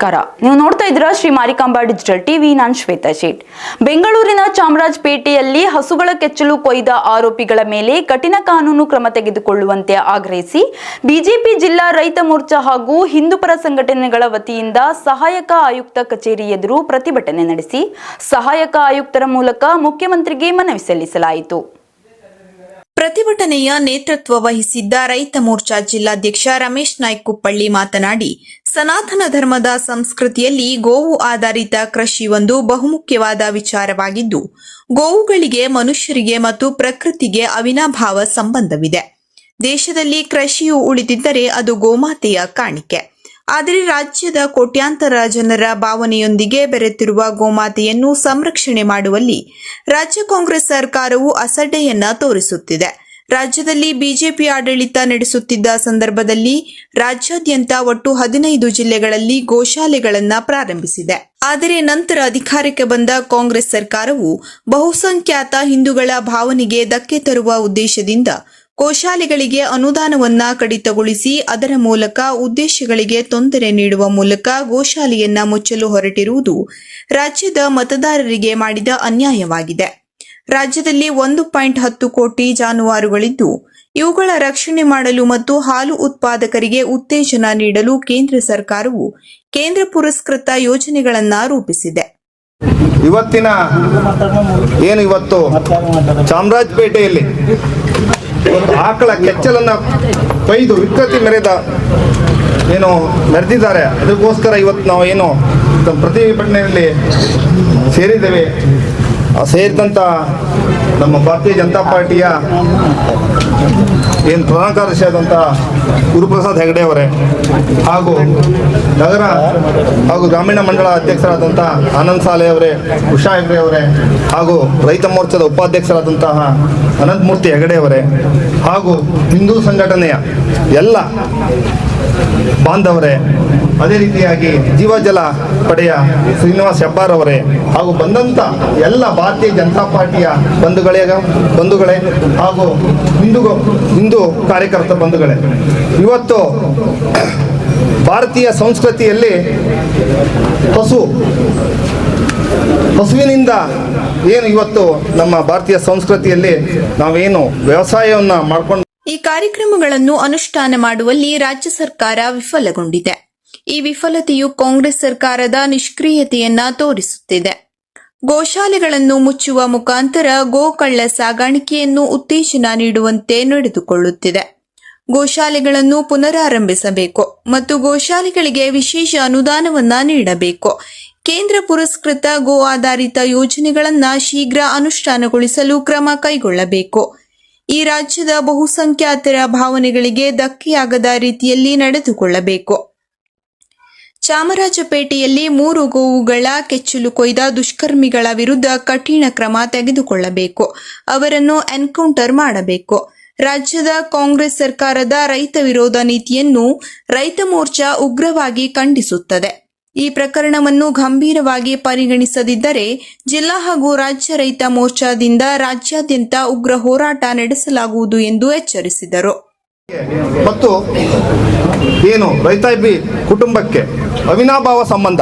ನಮಸ್ಕಾರ. ನೀವು ನೋಡ್ತಾ ಇದ್ದೀರಾ ಶ್ರೀ ಮಾರಿಕಾಂಬಾ ಡಿಜಿಟಲ್ ಟಿವಿ, ನಾನು ಶ್ವೇತಾ ಶೇಟ್. ಬೆಂಗಳೂರಿನ ಚಾಮರಾಜಪೇಟೆಯಲ್ಲಿ ಹಸುಗಳ ಕೆಚ್ಚಲು ಕೊಯ್ದ ಆರೋಪಿಗಳ ಮೇಲೆ ಕಠಿಣ ಕಾನೂನು ಕ್ರಮ ತೆಗೆದುಕೊಳ್ಳುವಂತೆ ಆಗ್ರಹಿಸಿ ಬಿಜೆಪಿ ಜಿಲ್ಲಾ ರೈತ ಮೋರ್ಚಾ ಹಾಗೂ ಹಿಂದೂಪರ ಸಂಘಟನೆಗಳ ವತಿಯಿಂದ ಸಹಾಯಕ ಆಯುಕ್ತ ಕಚೇರಿ ಎದುರು ಪ್ರತಿಭಟನೆ ನಡೆಸಿ ಸಹಾಯಕ ಆಯುಕ್ತರ ಮೂಲಕ ಮುಖ್ಯಮಂತ್ರಿಗೆ ಮನವಿ ಸಲ್ಲಿಸಲಾಯಿತು. ಪ್ರತಿಭಟನೆಯ ನೇತೃತ್ವ ವಹಿಸಿದ್ದ ರೈತ ಮೋರ್ಚಾ ಜಿಲ್ಲಾಧ್ಯಕ್ಷ ರಮೇಶ್ ನಾಯ್ಕ್ ಕುಪ್ಪಳ್ಳಿ ಮಾತನಾಡಿ ಸನಾತನ ಧರ್ಮದ ಸಂಸ್ಕೃತಿಯಲ್ಲಿ ಗೋವು ಆಧಾರಿತ ಕೃಷಿ ಒಂದು ಬಹುಮುಖ್ಯವಾದ ವಿಚಾರವಾಗಿದ್ದು, ಗೋವುಗಳಿಗೆ ಮನುಷ್ಯರಿಗೆ ಮತ್ತು ಪ್ರಕೃತಿಗೆ ಅವಿನಾಭಾವ ಸಂಬಂಧವಿದೆ. ದೇಶದಲ್ಲಿ ಕೃಷಿಯು ಉಳಿದಿದ್ದರೆ ಅದು ಗೋಮಾತೆಯ ಕಾಣಿಕೆ. ಆದರೆ ರಾಜ್ಯದ ಕೋಟ್ಯಾಂತರ ಜನರ ಭಾವನೆಯೊಂದಿಗೆ ಬೆರೆತಿರುವ ಗೋಮಾತೆಯನ್ನು ಸಂರಕ್ಷಣೆ ಮಾಡುವಲ್ಲಿ ರಾಜ್ಯ ಕಾಂಗ್ರೆಸ್ ಸರ್ಕಾರವು ಅಸಡ್ಡೆಯನ್ನ ತೋರಿಸುತ್ತಿದೆ. ರಾಜ್ಯದಲ್ಲಿ ಬಿಜೆಪಿ ಆಡಳಿತ ನಡೆಸುತ್ತಿದ್ದ ಸಂದರ್ಭದಲ್ಲಿ ರಾಜ್ಯಾದ್ಯಂತ ಒಟ್ಟು ಹದಿನೈದು ಜಿಲ್ಲೆಗಳಲ್ಲಿ ಗೋಶಾಲೆಗಳನ್ನು ಪ್ರಾರಂಭಿಸಿದೆ. ಆದರೆ ನಂತರ ಅಧಿಕಾರಕ್ಕೆ ಬಂದ ಕಾಂಗ್ರೆಸ್ ಸರ್ಕಾರವು ಬಹುಸಂಖ್ಯಾತ ಹಿಂದೂಗಳ ಭಾವನೆಗೆ ಧಕ್ಕೆ ತರುವ ಉದ್ದೇಶದಿಂದ ಗೋಶಾಲೆಗಳಿಗೆ ಅನುದಾನವನ್ನ ಕಡಿತಗೊಳಿಸಿ ಅದರ ಮೂಲಕ ಉದ್ದೇಶಗಳಿಗೆ ತೊಂದರೆ ನೀಡುವ ಮೂಲಕ ಗೋಶಾಲೆಯನ್ನ ಮುಚ್ಚಲು ಹೊರಟಿರುವುದು ರಾಜ್ಯದ ಮತದಾರರಿಗೆ ಮಾಡಿದ ಅನ್ಯಾಯವಾಗಿದೆ. ರಾಜ್ಯದಲ್ಲಿ ಒಂದು ಪಾಯಿಂಟ್ ಹತ್ತು ಕೋಟಿ ಜಾನುವಾರುಗಳಿದ್ದು, ಇವುಗಳ ರಕ್ಷಣೆ ಮಾಡಲು ಮತ್ತು ಹಾಲು ಉತ್ಪಾದಕರಿಗೆ ಉತ್ತೇಜನ ನೀಡಲು ಕೇಂದ್ರ ಸರ್ಕಾರವು ಕೇಂದ್ರ ಪುರಸ್ಕೃತ ಯೋಜನೆಗಳನ್ನ ರೂಪಿಸಿದೆ. ಇವತ್ತಿನ ಏನು ಇವತ್ತು ಚಾಮರಾಜಪೇಟೆಯಲ್ಲಿ ಆಕಳ ಕೆಚ್ಚಲನ್ನು ಕೊಯ್ದು ವಿಕೃತಿ ಮೆರೆದ ಏನು ಮೆರೆದಿದ್ದಾರೆ ಅದಕ್ಕೋಸ್ಕರ ಇವತ್ತು ನಾವು ಏನು ಪ್ರತಿಭಟನೆಯಲ್ಲಿ ಸೇರಿದ್ದೇವೆ. ಸೇರಿದಂಥ ನಮ್ಮ ಭಾರತೀಯ ಜನತಾ ಪಾರ್ಟಿಯ ಏನು ಪ್ರಧಾನ ಕಾರ್ಯದರ್ಶಿಯಾದಂಥ ಗುರುಪ್ರಸಾದ್ ಹೆಗಡೆ ಅವರೇ ಹಾಗೂ ನಗರ ಹಾಗೂ ಗ್ರಾಮೀಣ ಮಂಡಳ ಅಧ್ಯಕ್ಷರಾದಂಥ ಆನಂದ್ ಸಾಲೆ ಅವರೇ, ಉಷಾ ಹೆಗಡೆ ಅವರೇ ಹಾಗೂ ರೈತ ಮೋರ್ಚಾದ ಉಪಾಧ್ಯಕ್ಷರಾದಂತಹ ಅನಂತಮೂರ್ತಿ ಹೆಗಡೆ ಅವರೇ ಹಾಗೂ ಹಿಂದೂ ಸಂಘಟನೆಯ ಎಲ್ಲ ಬಾಂಧವರೇ, ಅದೇ ರೀತಿಯಾಗಿ ಜೀವಜಲ ಪಡೆಯ ಶ್ರೀನಿವಾಸ್ ಹೆಬ್ಬಾರ್ ಅವರೇ ಹಾಗೂ ಬಂದಂಥ ಎಲ್ಲ ಭಾರತೀಯ ಜನತಾ ಪಾರ್ಟಿಯ ಬಂಧುಗಳೇ ಬಂಧುಗಳೇ ಹಾಗೂ ಹಿಂದೂ ಹಿಂದೂ ಕಾರ್ಯಕರ್ತ ಬಂಧುಗಳೇ. ಇವತ್ತು ಭಾರತೀಯ ಸಂಸ್ಕೃತಿಯಲ್ಲಿ ಹಸು, ಹಸುವಿನಿಂದ ಏನು ಇವತ್ತು ನಮ್ಮ ಭಾರತೀಯ ಸಂಸ್ಕೃತಿಯಲ್ಲಿ ನಾವೇನು ವ್ಯವಸಾಯವನ್ನು ಮಾಡ್ಕೊಂಡು ಈ ಕಾರ್ಯಕ್ರಮಗಳನ್ನು ಅನುಷ್ಠಾನ ಮಾಡುವಲ್ಲಿ ರಾಜ್ಯ ಸರ್ಕಾರ ವಿಫಲಗೊಂಡಿದೆ. ಈ ವಿಫಲತೆಯು ಕಾಂಗ್ರೆಸ್ ಸರ್ಕಾರದ ನಿಷ್ಕ್ರಿಯತೆಯನ್ನ ತೋರಿಸುತ್ತಿದೆ. ಗೋಶಾಲೆಗಳನ್ನು ಮುಚ್ಚುವ ಮುಖಾಂತರ ಗೋಕಳ್ಳ ಸಾಗಾಣಿಕೆಯನ್ನು ಉತ್ತೇಜನ ನೀಡುವಂತೆ ನಡೆದುಕೊಳ್ಳುತ್ತಿದೆ. ಗೋಶಾಲೆಗಳನ್ನು ಪುನರಾರಂಭಿಸಬೇಕು ಮತ್ತು ಗೋಶಾಲೆಗಳಿಗೆ ವಿಶೇಷ ಅನುದಾನವನ್ನ ನೀಡಬೇಕು. ಕೇಂದ್ರ ಪುರಸ್ಕೃತ ಗೋ ಆಧಾರಿತ ಯೋಜನೆಗಳನ್ನು ಶೀಘ್ರ ಅನುಷ್ಠಾನಗೊಳಿಸಲು ಕ್ರಮ ಕೈಗೊಳ್ಳಬೇಕು. ಈ ರಾಜ್ಯದ ಬಹುಸಂಖ್ಯಾತರ ಭಾವನೆಗಳಿಗೆ ಧಕ್ಕೆಯಾಗದ ರೀತಿಯಲ್ಲಿ ನಡೆದುಕೊಳ್ಳಬೇಕು. ಚಾಮರಾಜಪೇಟೆಯಲ್ಲಿ ಮೂರು ಗೋವುಗಳ ಕೆಚ್ಚಲು ಕೊಯ್ದ ದುಷ್ಕರ್ಮಿಗಳ ವಿರುದ್ಧ ಕಠಿಣ ಕ್ರಮ ತೆಗೆದುಕೊಳ್ಳಬೇಕು. ಅವರನ್ನು ಎನ್ಕೌಂಟರ್ ಮಾಡಬೇಕು. ರಾಜ್ಯದ ಕಾಂಗ್ರೆಸ್ ಸರ್ಕಾರದ ರೈತ ವಿರೋಧ ನೀತಿಯನ್ನು ರೈತ ಮೋರ್ಚಾ ಉಗ್ರವಾಗಿ ಖಂಡಿಸುತ್ತದೆ. ಈ ಪ್ರಕರಣವನ್ನು ಗಂಭೀರವಾಗಿ ಪರಿಗಣಿಸದಿದ್ದರೆ ಜಿಲ್ಲಾ ಹಾಗೂ ರಾಜ್ಯ ರೈತ ಮೋರ್ಚಾದಿಂದ ರಾಜ್ಯಾದ್ಯಂತ ಉಗ್ರ ಹೋರಾಟ ನಡೆಸಲಾಗುವುದು ಎಂದು ಎಚ್ಚರಿಸಿದರು. ಮತ್ತು ಏನು ರೈತಾಪಿ ಕುಟುಂಬಕ್ಕೆ ಅವಿನಾಭಾವ ಸಂಬಂಧ,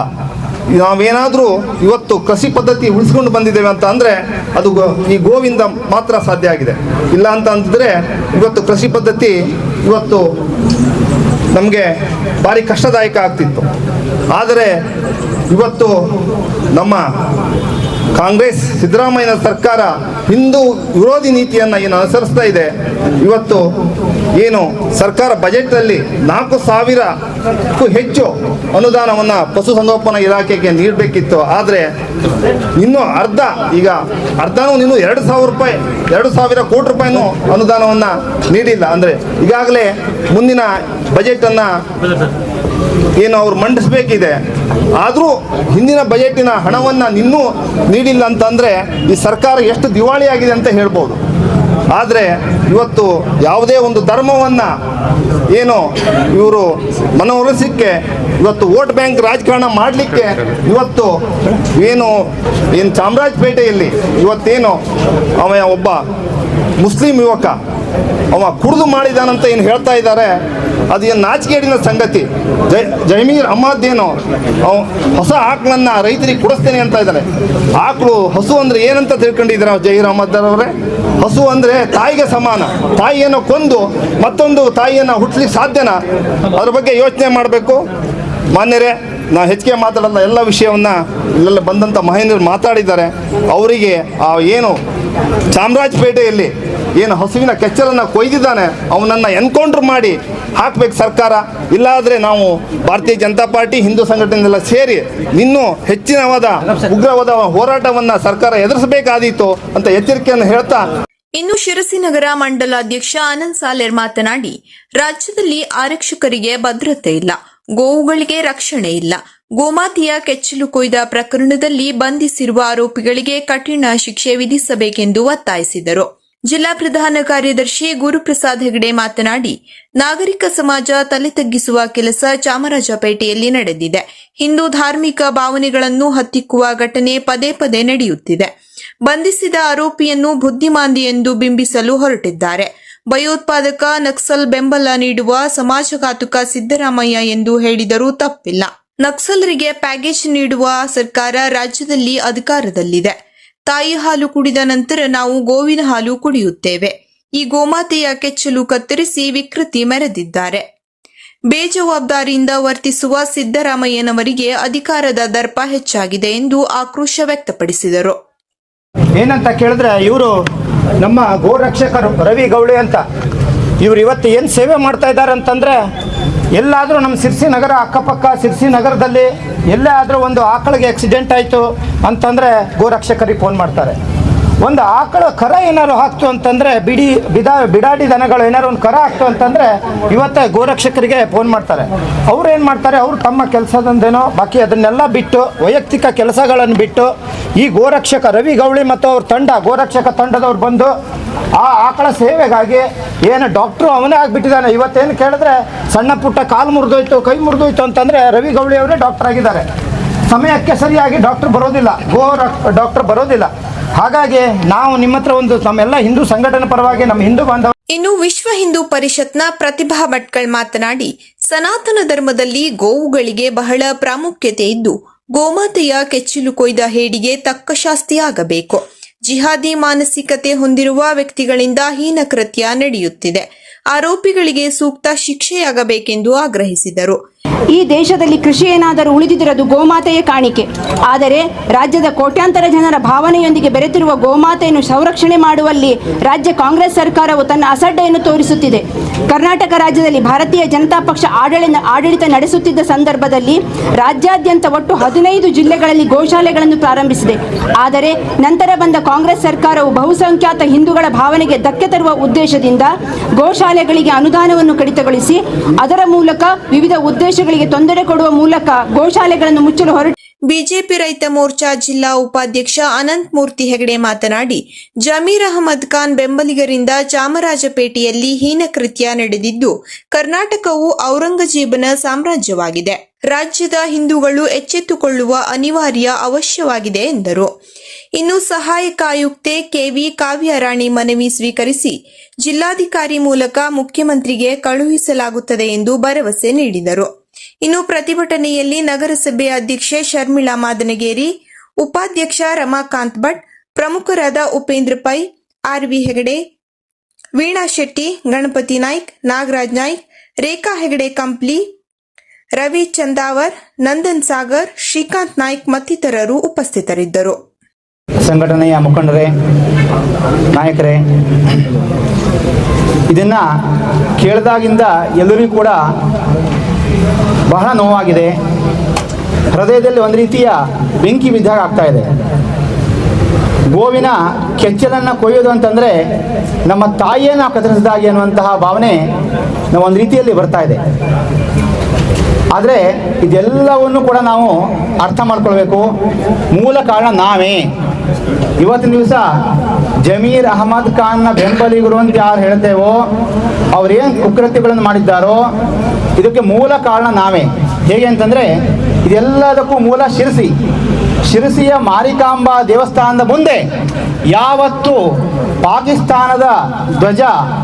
ನಾವೇನಾದರೂ ಇವತ್ತು ಕೃಷಿ ಪದ್ಧತಿ ಉಳಿಸ್ಕೊಂಡು ಬಂದಿದ್ದೇವೆ ಅಂತ ಅಂದರೆ ಅದು ಈ ಗೋವಿಂದ ಮಾತ್ರ ಸಾಧ್ಯ ಆಗಿದೆ. ಇಲ್ಲ ಅಂತ ಅಂದಿದ್ರೆ ಇವತ್ತು ಕೃಷಿ ಪದ್ಧತಿ ಇವತ್ತು ನಮಗೆ ಭಾರಿ ಕಷ್ಟದಾಯಕ ಆಗ್ತಿತ್ತು. ಆದರೆ ಇವತ್ತು ನಮ್ಮ ಕಾಂಗ್ರೆಸ್ ಸಿದ್ದರಾಮಯ್ಯನ ಸರ್ಕಾರ ಹಿಂದೂ ವಿರೋಧಿ ನೀತಿಯನ್ನು ಏನು ಅನುಸರಿಸ್ತಾ ಇದೆ? ಇವತ್ತು ಏನು ಸರ್ಕಾರ ಬಜೆಟ್ನಲ್ಲಿ ನಾಲ್ಕು ಸಾವಿರಕ್ಕೂ ಹೆಚ್ಚು ಅನುದಾನವನ್ನು ಪಶುಸಂಗೋಪನಾ ಇಲಾಖೆಗೆ ನೀಡಬೇಕಿತ್ತು. ಆದರೆ ಇನ್ನೂ ಅರ್ಧ, ಈಗ ಅರ್ಧನೂ ಇನ್ನೂ ಎರಡು ಸಾವಿರ ರೂಪಾಯಿ, ಎರಡು ಸಾವಿರ ಕೋಟಿ ರೂಪಾಯಿನೂ ಅನುದಾನವನ್ನು ನೀಡಿಲ್ಲ. ಅಂದರೆ ಈಗಾಗಲೇ ಮುಂದಿನ ಬಜೆಟನ್ನು ಏನು ಅವ್ರು ಮಂಡಿಸಬೇಕಿದೆ. ಆದರೂ ಹಿಂದಿನ ಬಜೆಟಿನ ಹಣವನ್ನು ಇನ್ನೂ ನೀಡಿಲ್ಲ ಅಂತಂದರೆ ಈ ಸರ್ಕಾರ ಎಷ್ಟು ದಿವಾಳಿಯಾಗಿದೆ ಅಂತ ಹೇಳ್ಬೋದು. ಆದರೆ ಇವತ್ತು ಯಾವುದೇ ಒಂದು ಧರ್ಮವನ್ನು ಏನು ಇವರು ಮನವೊಲಿಸಲಿಕ್ಕೆ ಇವತ್ತು ವೋಟ್ ಬ್ಯಾಂಕ್ ರಾಜಕಾರಣ ಮಾಡಲಿಕ್ಕೆ ಇವತ್ತು ಏನು ಏನು ಚಾಮರಾಜಪೇಟೆಯಲ್ಲಿ ಇವತ್ತೇನು ಅವ ಒಬ್ಬ ಮುಸ್ಲಿಂ ಯುವಕ, ಅವ ಕುಡಿದು ಮಾಡಿದಾನಂತ ಏನು ಹೇಳ್ತಾ ಇದ್ದಾರೆ. ಅದು ಏನು ನಾಚಿಕೆಡಿನ ಸಂಗತಿ. ಜೈ ಜೈಮೀರ್ ಅಹಮದ್ ಏನು, ಅವ ಹೊಸ ಆಕಳನ್ನ ರೈತರಿಗೆ ಕೊಡಿಸ್ತೇನೆ ಅಂತ ಇದ್ದಾರೆ ಆಕಳು ಹಸು ಅಂದರೆ ಏನಂತ ತಿಳ್ಕೊಂಡಿದ್ದೀರ ಜಹೀರ್ ಅಹ್ಮದ್ ಅವರೇ ಹಸು ಅಂದರೆ ತಾಯಿಗೆ ಸಮಾನ. ತಾಯಿಯನ್ನು ಕೊಂದು ಮತ್ತೊಂದು ತಾಯಿಯನ್ನು ಹುಟ್ಟಲಿಕ್ಕೆ ಸಾಧ್ಯನಾ? ಅದ್ರ ಬಗ್ಗೆ ಯೋಚನೆ ಮಾಡಬೇಕು. ಮಾನ್ಯರೇ, ನಾ ಹೆಚ್ಚಿಗೆ ಮಾತಾಡಲ್ಲ, ಎಲ್ಲ ವಿಷಯವನ್ನ ಇಲ್ಲೆಲ್ಲ ಬಂದಂಥ ಮಹೇಂದ್ರ ಮಾತಾಡಿದ್ದಾರೆ. ಅವರಿಗೆ ಆ ಏನು ಚಾಮರಾಜಪೇಟೆಯಲ್ಲಿ ಏನು ಹಸುವಿನ ಕೆಚ್ಚಲನ್ನು ಕೊಯ್ದಿದ್ದಾನೆ, ಅವನನ್ನು ಎನ್ಕೌಂಟ್ರ್ ಮಾಡಿ ಹಾಕಬೇಕು ಸರ್ಕಾರ. ಇಲ್ಲಾದರೆ ನಾವು ಭಾರತೀಯ ಜನತಾ ಪಾರ್ಟಿ, ಹಿಂದೂ ಸಂಘಟನೆಲ್ಲ ಸೇರಿ ಇನ್ನೂ ಹೆಚ್ಚಿನವಾದ ಉಗ್ರವಾದ ಹೋರಾಟವನ್ನು ಸರ್ಕಾರ ಎದುರಿಸಬೇಕಾದೀತು ಅಂತ ಎಚ್ಚರಿಕೆಯನ್ನು ಹೇಳ್ತಾ ಇನ್ನು ಶಿರಸಿ ಶಿರಸಿನಗರ ಮಂಡಲಾಧ್ಯಕ್ಷ ಆನಂದ್ ಸಾಲೇರ್ ಮಾತನಾಡಿ, ರಾಜ್ಯದಲ್ಲಿ ಆರಕ್ಷಕರಿಗೆ ಭದ್ರತೆ ಇಲ್ಲ, ಗೋವುಗಳಿಗೆ ರಕ್ಷಣೆ ಇಲ್ಲ. ಗೋಮಾತಿಯ ಕೆಚ್ಚಲು ಕೊಯ್ದ ಪ್ರಕರಣದಲ್ಲಿ ಬಂಧಿಸಿರುವ ಆರೋಪಿಗಳಿಗೆ ಕಠಿಣ ಶಿಕ್ಷೆ ವಿಧಿಸಬೇಕೆಂದು ಒತ್ತಾಯಿಸಿದರು. ಜಿಲ್ಲಾ ಪ್ರಧಾನ ಕಾರ್ಯದರ್ಶಿ ಗುರುಪ್ರಸಾದ್ ಹೆಗಡೆ ಮಾತನಾಡಿ, ನಾಗರಿಕ ಸಮಾಜ ತಲೆ ತಗ್ಗಿಸುವ ಕೆಲಸ ಚಾಮರಾಜಪೇಟೆಯಲ್ಲಿ ನಡೆದಿದೆ. ಹಿಂದೂ ಧಾರ್ಮಿಕ ಭಾವನೆಗಳನ್ನು ಹತ್ತಿಕ್ಕುವ ಘಟನೆ ಪದೇ ಪದೇ ನಡೆಯುತ್ತಿದೆ. ಬಂಧಿಸಿದ ಆರೋಪಿಯನ್ನು ಬುದ್ಧಿಮಾಂದಿ ಎಂದು ಬಿಂಬಿಸಲು ಹೊರಟಿದ್ದಾರೆ. ಭಯೋತ್ಪಾದಕ ನಕ್ಸಲ್ ಬೆಂಬಲ ನೀಡುವ ಸಮಾಜಘಾತುಕ ಸಿದ್ದರಾಮಯ್ಯ ಎಂದು ಹೇಳಿದರೂ ತಪ್ಪಿಲ್ಲ. ನಕ್ಸಲರಿಗೆ ಪ್ಯಾಕೇಜ್ ನೀಡುವ ಸರ್ಕಾರ ರಾಜ್ಯದಲ್ಲಿ ಅಧಿಕಾರದಲ್ಲಿದೆ. ತಾಯಿ ಹಾಲು ಕುಡಿದ ನಂತರ ನಾವು ಗೋವಿನ ಹಾಲು ಕುಡಿಯುತ್ತೇವೆ. ಈ ಗೋಮಾತೆಯ ಕೆಚ್ಚಲು ಕತ್ತರಿಸಿ ವಿಕೃತಿ ಮೆರೆದಿದ್ದಾರೆ. ಬೇಜವಾಬ್ದಾರಿಯಿಂದ ವರ್ತಿಸುವ ಸಿದ್ದರಾಮಯ್ಯನವರಿಗೆ ಅಧಿಕಾರದ ದರ್ಪ ಹೆಚ್ಚಾಗಿದೆ ಎಂದು ಆಕ್ರೋಶ ವ್ಯಕ್ತಪಡಿಸಿದರು. ಏನಂತ ಕೇಳಿದ್ರೆ ಇವರು ನಮ್ಮ ಗೋರಕ್ಷಕರು ರವಿ ಗೌಳಿ ಅಂತ. ಇವ್ರು ಇವತ್ತು ಏನು ಸೇವೆ ಮಾಡ್ತಾ ಇದ್ದಾರೆ ಅಂತಂದರೆ, ಎಲ್ಲಾದರೂ ನಮ್ಮ ಸಿರ್ಸಿ ನಗರ ಅಕ್ಕಪಕ್ಕ, ಸಿರ್ಸಿ ನಗರದಲ್ಲಿ ಎಲ್ಲೇ ಆದರೂ ಒಂದು ಆಕಳಿಗೆ ಆಕ್ಸಿಡೆಂಟ್ ಆಯಿತು ಅಂತಂದರೆ ಗೋರಕ್ಷಕರಿಗೆ ಫೋನ್ ಮಾಡ್ತಾರೆ. ಒಂದು ಆಕಳ ಕರ ಏನಾರು ಹಾಕ್ತು ಅಂತಂದರೆ ಬಿಡಿ, ಬಿದಾ, ಬಿಡಾಡಿ ದನಗಳು ಏನಾರು ಒಂದು ಕರ ಹಾಕ್ತು ಅಂತಂದರೆ ಇವತ್ತೇ ಗೋರಕ್ಷಕರಿಗೆ ಫೋನ್ ಮಾಡ್ತಾರೆ. ಅವ್ರು ಏನು ಮಾಡ್ತಾರೆ? ಅವ್ರು ತಮ್ಮ ಕೆಲಸದಂದೇನೋ, ಬಾಕಿ ಅದನ್ನೆಲ್ಲ ಬಿಟ್ಟು, ವೈಯಕ್ತಿಕ ಕೆಲಸಗಳನ್ನು ಬಿಟ್ಟು, ಈ ಗೋರಕ್ಷಕ ರವಿ ಗೌಳಿ ಮತ್ತು ಅವ್ರ ತಂಡ, ಗೋರಕ್ಷಕ ತಂಡದವ್ರು ಬಂದು ಆ ಆಕಳ ಸೇವೆಗಾಗಿ ಏನು ಡಾಕ್ಟ್ರು ಅವನೇ ಆಗಿಬಿಟ್ಟಿದ್ದಾನೆ. ಇವತ್ತೇನು ಕೇಳಿದ್ರೆ ಸಣ್ಣ ಪುಟ್ಟ ಕಾಲು ಮುರಿದೋಯ್ತು, ಕೈ ಮುರಿದೋಯ್ತು ಅಂತಂದರೆ ರವಿ ಗೌಳಿ ಅವರೇ ಡಾಕ್ಟರ್ ಆಗಿದ್ದಾರೆ. ಸಮಯಕ್ಕೆ ಸರಿಯಾಗಿ ಡಾಕ್ಟರ್ ಬರೋದಿಲ್ಲ, ಗೋ ಡಾಕ್ಟರ್ ಬರೋದಿಲ್ಲ. ಹಾಗಾಗಿ ನಾವು ನಿಮ್ಮ ಹತ್ರ ಒಂದು ನಮ್ಮೆಲ್ಲ ಹಿಂದೂ ಸಂಘಟನೆ ಪರವಾಗಿ ನಮ್ಮ ಹಿಂದೂ ಬಾಂಧವ ಇನ್ನು ವಿಶ್ವ ಹಿಂದೂ ಪರಿಷತ್ನ ಪ್ರತಿಭಾ ಭಟ್ಕಳ್ ಮಾತನಾಡಿ, ಸನಾತನ ಧರ್ಮದಲ್ಲಿ ಗೋವುಗಳಿಗೆ ಬಹಳ ಪ್ರಾಮುಖ್ಯತೆ ಇದ್ದು, ಗೋಮಾತೆಯ ಕೆಚ್ಚಿಲು ಕೊಯ್ದ ಹೇಡಿಗೆ ತಕ್ಕ ಶಾಸ್ತಿಯಾಗಬೇಕು ಜಿಹಾದಿ ಮಾನಸಿಕತೆ ಹೊಂದಿರುವ ವ್ಯಕ್ತಿಗಳಿಂದ ಹೀನ ಕೃತ್ಯ ನಡೆಯುತ್ತಿದೆ. ಆರೋಪಿಗಳಿಗೆ ಸೂಕ್ತ ಶಿಕ್ಷೆಯಾಗಬೇಕೆಂದು ಆಗ್ರಹಿಸಿದರು. ಈ ದೇಶದಲ್ಲಿ ಕೃಷಿ ಏನಾದರೂ ಉಳಿದಿದ್ದರೆ ಗೋಮಾತೆಯ ಕಾಣಿಕೆ. ಆದರೆ ರಾಜ್ಯದ ಕೋಟ್ಯಾಂತರ ಜನರ ಭಾವನೆಯೊಂದಿಗೆ ಬೆರೆತಿರುವ ಗೋಮಾತೆಯನ್ನು ಸಂರಕ್ಷಣೆ ಮಾಡುವಲ್ಲಿ ರಾಜ್ಯ ಕಾಂಗ್ರೆಸ್ ಸರ್ಕಾರವು ತನ್ನ ಅಸಡ್ಡೆಯನ್ನು ತೋರಿಸುತ್ತಿದೆ. ಕರ್ನಾಟಕ ರಾಜ್ಯದಲ್ಲಿ ಭಾರತೀಯ ಜನತಾ ಪಕ್ಷ ಆಡಳಿತ ಆಡಳಿತ ನಡೆಸುತ್ತಿದ್ದ ಸಂದರ್ಭದಲ್ಲಿ ರಾಜ್ಯಾದ್ಯಂತ ಒಟ್ಟು ಹದಿನೈದು ಜಿಲ್ಲೆಗಳಲ್ಲಿ ಗೋಶಾಲೆಗಳನ್ನು ಪ್ರಾರಂಭಿಸಿದೆ. ಆದರೆ ನಂತರ ಬಂದ ಕಾಂಗ್ರೆಸ್ ಸರ್ಕಾರವು ಬಹುಸಂಖ್ಯಾತ ಹಿಂದೂಗಳ ಭಾವನೆಗೆ ಧಕ್ಕೆ ತರುವ ಉದ್ದೇಶದಿಂದ ಗೋಶಾಲೆಗಳಿಗೆ ಅನುದಾನವನ್ನು ಕಡಿತಗೊಳಿಸಿ, ಅದರ ಮೂಲಕ ವಿವಿಧ ಉದ್ದೇಶಗಳಿಗೆ ತೊಂದರೆ ಕೊಡುವ ಮೂಲಕ ಗೋಶಾಲೆಗಳನ್ನು ಮುಚ್ಚಲು ಹೊರಟ ಬಿಜೆಪಿ ರೈತ ಮೋರ್ಚಾ ಜಿಲ್ಲಾ ಉಪಾಧ್ಯಕ್ಷ ಅನಂತ್ ಮೂರ್ತಿ ಹೆಗಡೆ ಮಾತನಾಡಿ, ಜಮೀರ್ ಅಹಮದ್ ಖಾನ್ ಬೆಂಬಲಿಗರಿಂದ ಚಾಮರಾಜಪೇಟೆಯಲ್ಲಿ ಹೀನಕೃತ್ಯ ನಡೆದಿದ್ದು, ಕರ್ನಾಟಕವು ಔರಂಗಜೇಬನ ಸಾಮ್ರಾಜ್ಯವಾಗಿದೆ. ರಾಜ್ಯದ ಹಿಂದೂಗಳು ಎಚ್ಚೆತ್ತುಕೊಳ್ಳುವ ಅನಿವಾರ್ಯ ಅವಶ್ಯವಾಗಿದೆ ಎಂದರು. ಇನ್ನು ಸಹಾಯಕ ಆಯುಕ್ತೆ ಕೆವಿ ಕಾವ್ಯರಾಣಿ ಮನವಿ ಸ್ವೀಕರಿಸಿ, ಜಿಲ್ಲಾಧಿಕಾರಿ ಮೂಲಕ ಮುಖ್ಯಮಂತ್ರಿಗೆ ಕಳುಹಿಸಲಾಗುತ್ತದೆ ಎಂದು ಭರವಸೆ ನೀಡಿದರು. ಇನ್ನು ಪ್ರತಿಭಟನೆಯಲ್ಲಿ ನಗರಸಭೆ ಅಧ್ಯಕ್ಷೆ ಶರ್ಮಿಳಾ ಮಾದನಗೇರಿ, ಉಪಾಧ್ಯಕ್ಷ ರಮಾಕಾಂತ್ ಭಟ್, ಪ್ರಮುಖರಾದ ಉಪೇಂದ್ರ ಪೈ, ಆರ್ವಿ ಹೆಗಡೆ, ವೀಣಾ ಶೆಟ್ಟಿ, ಗಣಪತಿ ನಾಯ್ಕ್, ನಾಗರಾಜ್ ನಾಯ್ಕ್, ರೇಖಾ ಹೆಗಡೆ ಕಂಪ್ಲಿ, ರವಿ ಚಂದಾವರ್, ನಂದನ್ ಸಾಗರ್, ಶ್ರೀಕಾಂತ್ ನಾಯ್ಕ್ ಮತ್ತಿತರರು ಉಪಸ್ಥಿತರಿದ್ದರು. ಸಂಘಟನೆಯ ಮುಖಂಡರೇ, ನಾಯಕರೇ, ಇದನ್ನ ಕೇಳಿದಾಗಿಂದ ಎಲ್ಲರಿಗೂ ಕೂಡ ಬಹಳ ನೋವಾಗಿದೆ. ಹೃದಯದಲ್ಲಿ ಒಂದು ರೀತಿಯ ಬೆಂಕಿ ಬಿದ್ದಾಗ ಆಗ್ತಾ ಇದೆ. ಗೋವಿನ ಕೆಚ್ಚಲನ್ನು ಕೊಯ್ಯೋದು ಅಂತಂದರೆ ನಮ್ಮ ತಾಯಿಯನ್ನು ಕತ್ತರಿಸಿದಾಗ ಅನ್ನುವಂತಹ ಭಾವನೆ ನಾವು ಒಂದು ರೀತಿಯಲ್ಲಿ ಬರ್ತಾ ಇದೆ. ಆದರೆ ಇದೆಲ್ಲವನ್ನು ಕೂಡ ನಾವು ಅರ್ಥ ಮಾಡ್ಕೊಳ್ಬೇಕು. ಮೂಲ ಕಾರಣ ನಾವೇ. ಇವತ್ತಿನ ದಿವಸ ಜಮೀರ್ ಅಹಮದ್ ಖಾನ್ನ ಬೆಂಬಲಿಗರು ಅಂತ ಯಾರು ಹೇಳ್ತೇವೋ ಅವ್ರೇನು ಕುಕೃತ್ಯಗಳನ್ನು ಮಾಡಿದ್ದಾರೋ ಇದಕ್ಕೆ ಮೂಲ ಕಾರಣ ನಾವೇ. ಹೇಗೆ ಅಂತಂದರೆ, ಇದೆಲ್ಲದಕ್ಕೂ ಮೂಲ ಶಿರಸಿ. ಶಿರಸಿಯ ಮಾರಿಕಾಂಬಾ ದೇವಸ್ಥಾನದ ಮುಂದೆ ಯಾವತ್ತು ಪಾಕಿಸ್ತಾನದ ಧ್ವಜ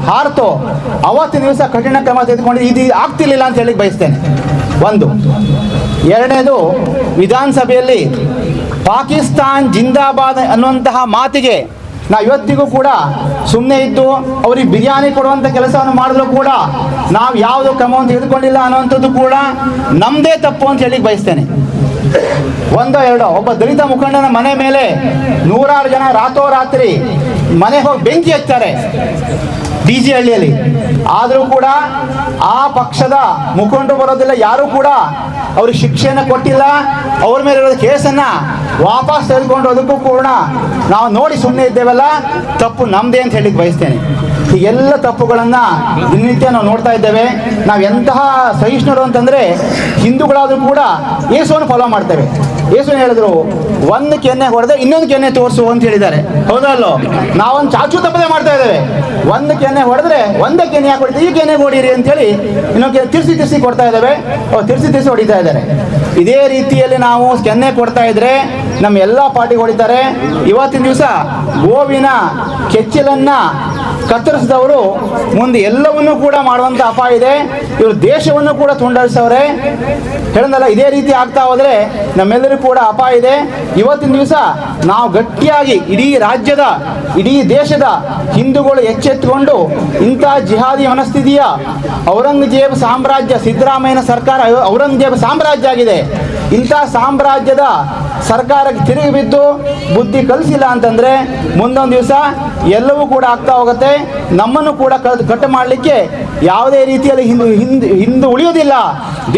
ಹಾರ್ತೋ ಅವತ್ತಿನ ದಿವಸ ಕಠಿಣ ಕ್ರಮ ತೆಗೆದುಕೊಂಡು ಇದು ಆಗ್ತಿರ್ಲಿಲ್ಲ ಅಂತ ಹೇಳಿ ಬಯಸ್ತೇನೆ. ಒಂದು. ಎರಡನೇದು, ವಿಧಾನಸಭೆಯಲ್ಲಿ ಪಾಕಿಸ್ತಾನ್ ಜಿಂದಾಬಾದ್ ಅನ್ನುವಂತಹ ಮಾತಿಗೆ ನಾವು ಇವತ್ತಿಗೂ ಕೂಡ ಸುಮ್ಮನೆ ಇದ್ದು ಅವ್ರಿಗೆ ಬಿರಿಯಾನಿ ಕೊಡುವಂಥ ಕೆಲಸವನ್ನು ಮಾಡಿದ್ರು ಕೂಡ ನಾವು ಯಾವುದೋ ಕ್ರಮವನ್ನು ತೆಗೆದುಕೊಂಡಿಲ್ಲ ಅನ್ನುವಂಥದ್ದು ಕೂಡ ನಮ್ಮದೇ ತಪ್ಪು ಅಂತ ಹೇಳಿ ಬಯಸ್ತೇನೆ. ಒಂದೋ ಎರಡೋ, ಒಬ್ಬ ದಲಿತ ಮುಖಂಡನ ಮನೆ ಮೇಲೆ ನೂರಾರು ಜನ ರಾತ್ರೋರಾತ್ರಿ ಮನೆ ಹೋಗಿ ಬೆಂಕಿ ಹಚ್ತಾರೆ ಡಿ ಜಿ ಹಳ್ಳಿಯಲ್ಲಿ. ಆದರೂ ಕೂಡ ಆ ಪಕ್ಷದ ಮುಖಂಡರು ಬರೋದಿಲ್ಲ, ಯಾರೂ ಕೂಡ ಅವ್ರಿಗೆ ಶಿಕ್ಷೆಯನ್ನು ಕೊಟ್ಟಿಲ್ಲ. ಅವ್ರ ಮೇಲೆ ಇರೋದು ಕೇಸನ್ನು ವಾಪಸ್ ತೆಗೆದುಕೊಂಡು ಅದಕ್ಕೂ ಕೂಡ ನಾವು ನೋಡಿ ಸುಮ್ಮನೆ ಇದ್ದೇವಲ್ಲ, ತಪ್ಪು ನಮ್ಮದೇ ಅಂತ ಹೇಳಿಕ್ ಬಯಸ್ತೇನೆ. ಈ ಎಲ್ಲ ತಪ್ಪುಗಳನ್ನು ದಿನನಿತ್ಯ ನಾವು ನೋಡ್ತಾ ಇದ್ದೇವೆ. ನಾವು ಎಂತಹ ಸಹಿಷ್ಣುರು ಅಂತಂದರೆ ಹಿಂದೂಗಳಾದರೂ ಕೂಡ ಯೇಸುವನ್ನು ಫಾಲೋ ಮಾಡ್ತೇವೆ. ಯೇಸುವನ್ನು ಹೇಳಿದ್ರು, ಒಂದು ಕೆನ್ನೆ ಹೊಡೆದ ಇನ್ನೊಂದು ಕೆನ್ನೆ ತೋರಿಸು ಅಂತ ಹೇಳಿದ್ದಾರೆ. ಹೌದಲ್ಲೋ? ನಾವೊಂದು ಚಾಚು ತಪ್ಪದೆ ಮಾಡ್ತಾ ಇದ್ದೇವೆ. ಒಂದು ಕೆನ್ನೆ ಹೊಡೆದ್ರೆ ಒಂದೇ ಕೆನ್ನೆ ಯಾಕೆ ಹೊಡಿತೀವಿ ಈ ಕೆನ್ನೆ ಹೊಡೀರಿ ಅಂತೇಳಿ ಇನ್ನೊಂದು ಕೆನ್ನೆ ತಿರ್ಸಿ ತಿರ್ಸಿ ಕೊಡ್ತಾ ಇದ್ದೇವೆ. ತಿರ್ಸಿ ತಿರ್ಸಿ ಹೊಡಿತಾ ಇದ್ದಾರೆ. ಇದೇ ರೀತಿಯಲ್ಲಿ ನಾವು ಕೆನ್ನೆ ಕೊಡ್ತಾ ಇದ್ರೆ ನಮ್ಮ ಎಲ್ಲ ಪಾರ್ಟಿ ಹೊಡಿತಾರೆ. ಇವತ್ತಿನ ದಿವಸ ಗೋವಿನ ಕೆಚ್ಚಲನ್ನ ಕತ್ತರಿಸಿದವರು ಮುಂದೆ ಎಲ್ಲವನ್ನೂ ಕೂಡ ಮಾಡುವಂತ ಅಪಾಯ ಇದೆ. ಇವರು ದೇಶವನ್ನು ಕೂಡ ತುಂಡರಿಸವ್ರೆ. ಹೇಳಂದಲ್ಲ, ಇದೇ ರೀತಿ ಆಗ್ತಾ ಹೋದ್ರೆ ನಮ್ಮೆಲ್ಲರೂ ಕೂಡ ಅಪಾಯ ಇದೆ. ಇವತ್ತಿನ ದಿವಸ ನಾವು ಗಟ್ಟಿಯಾಗಿ ಇಡೀ ರಾಜ್ಯದ, ಇಡೀ ದೇಶದ ಹಿಂದೂಗಳು ಎಚ್ಚೆತ್ತುಕೊಂಡು ಇಂಥ ಜಿಹಾದಿ ಮನಸ್ಥಿತಿಯ ಔರಂಗಜೇಬ್ ಸಾಮ್ರಾಜ್ಯ ಸಿದ್ದರಾಮಯ್ಯನ ಸರ್ಕಾರ, ಔರಂಗಜೇಬ್ ಸಾಮ್ರಾಜ್ಯ ಆಗಿದೆ. ಇಂಥ ಸಾಮ್ರಾಜ್ಯದ ಸರ್ಕಾರಕ್ಕೆ ತಿರುಗಿ ಬಿದ್ದು ಬುದ್ಧಿ ಕಲಿಸಿಲ್ಲ ಅಂತಂದ್ರೆ ಮುಂದೊಂದು ದಿವಸ ಎಲ್ಲವೂ ಕೂಡ ಆಗ್ತಾ ಹೋಗುತ್ತೆ. ನಮ್ಮನ್ನು ಕೂಡ ಕಳೆದು ಕಟ್ಟು ಮಾಡಲಿಕ್ಕೆ ಯಾವುದೇ ರೀತಿಯಲ್ಲಿ ಹಿಂದು ಹಿಂದೆ ಹಿಂದೆ ಉಳಿಯೋದಿಲ್ಲ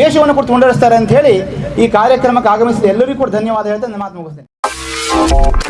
ದೇಶವನ್ನು ಕೂಡ ತುಂಡರಿಸ್ತಾರೆ ಅಂತ ಹೇಳಿ ಈ ಕಾರ್ಯಕ್ರಮಕ್ಕೆ ಆಗಮಿಸಿದ ಎಲ್ಲರಿಗೂ ಕೂಡ ಧನ್ಯವಾದ ಹೇಳ್ತಾ ನನ್ನ ಮಾತು ಮುಗಿಸ್ತೇನೆ.